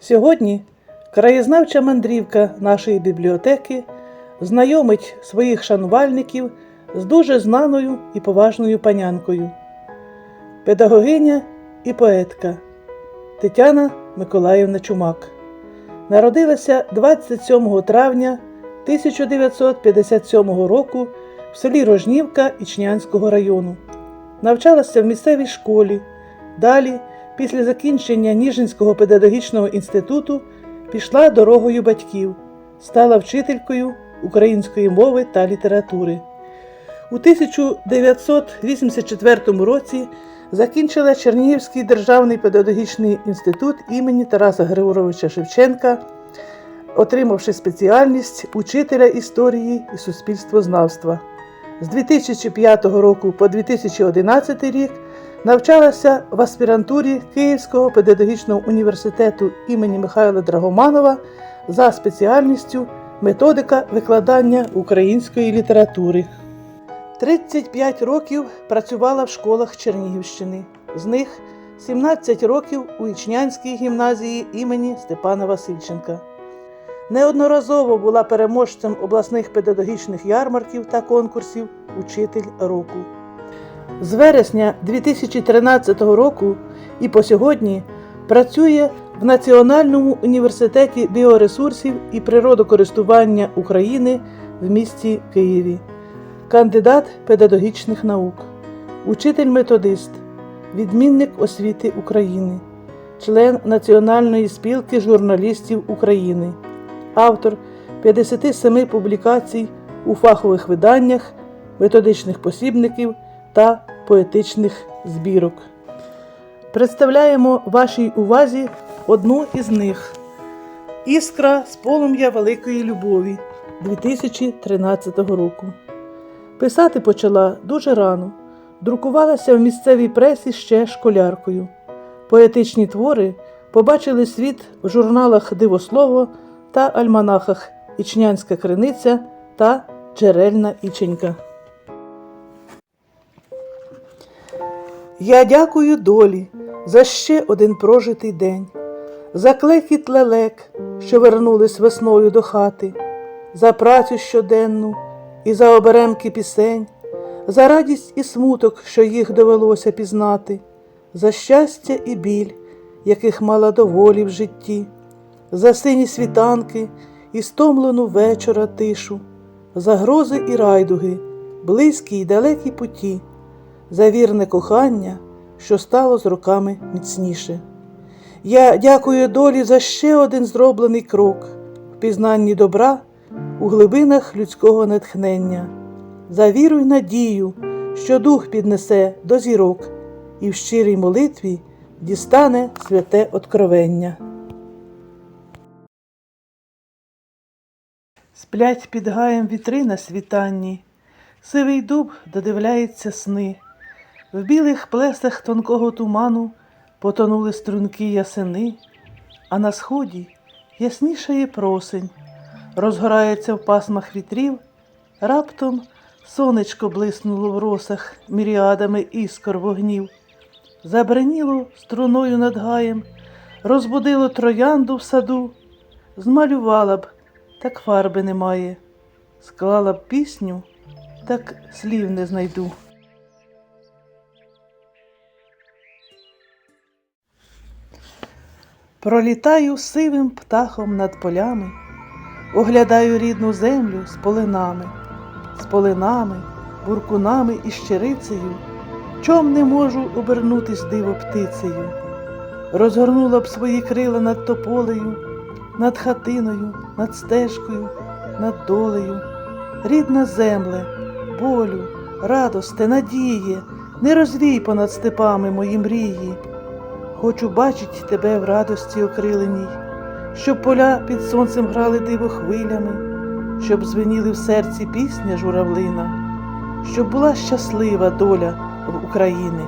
Сьогодні краєзнавча мандрівка нашої бібліотеки знайомить своїх шанувальників з дуже знаною і поважною панянкою, педагогиня і поетка Тетяна Миколаївна Чумак. Народилася 27 травня 1957 року в селі Рожнівка Ічнянського району. Навчалася в місцевій школі. Далі, після закінчення Ніжинського педагогічного інституту, пішла дорогою батьків, стала вчителькою української мови та літератури. У 1984 році закінчила Чернігівський державний педагогічний інститут імені Тараса Григоровича Шевченка, отримавши спеціальність учителя історії і суспільствознавства. З 2005 року по 2011 рік навчалася в аспірантурі Київського педагогічного університету імені Михайла Драгоманова за спеціальністю методика викладання української літератури. 35 років працювала в школах Чернігівщини. З них 17 років у Ічнянській гімназії імені Степана Васильченка. Неодноразово була переможцем обласних педагогічних ярмарків та конкурсів Учитель року. З вересня 2013 року і по сьогодні працює в Національному університеті біоресурсів і природокористування України в місті Києві, кандидат педагогічних наук, учитель-методист, відмінник освіти України, член Національної спілки журналістів України, автор 57 публікацій у фахових виданнях, методичних посібників та поетичних збірок. Представляємо вашій увазі одну із них Іскра з полум'я великої любові 2013 року. Писати почала дуже рано, друкувалася в місцевій пресі ще школяркою. Поетичні твори побачили світ в журналах Дивослово та альманахах Ічнянська криниця та Джерельна Іченька. Я дякую долі за ще один прожитий день, за клекіт лелек, що вернулись весною до хати, за працю щоденну і за оберемки пісень, за радість і смуток, що їх довелося пізнати, за щастя і біль, яких мала доволі в житті, за сині світанки і стомлену вечора тишу, за грози і райдуги, близькі й далекі путі за вірне кохання, що стало з роками міцніше. Я дякую долі за ще один зроблений крок в пізнанні добра у глибинах людського натхнення, за віру й надію, що дух піднесе до зірок і в щирій молитві дістане святе откровення. Сплять під гаєм вітри на світанні, сивий дуб додивляється сни. В білих плесах тонкого туману потонули струнки ясени, а на сході яснішає просень, розгорається в пасмах вітрів, раптом сонечко блиснуло в росах міріадами іскор вогнів, забриніло струною над гаєм, розбудило троянду в саду, змалювала б, так фарби немає, склала б пісню, так слів не знайду. Пролітаю сивим птахом над полями, оглядаю рідну землю з полинами, з полинами, буркунами і щирицею, чом не можу обернутись диво птицею, розгорнула б свої крила над тополею, над хатиною, над стежкою, над долею, рідна земле, болю, радосте, надії, не розвій понад степами мої мрії. Хочу бачить тебе в радості окриленій, щоб поля під сонцем грали диво хвилями, щоб звеніли в серці пісня журавлина, щоб була щаслива доля в України.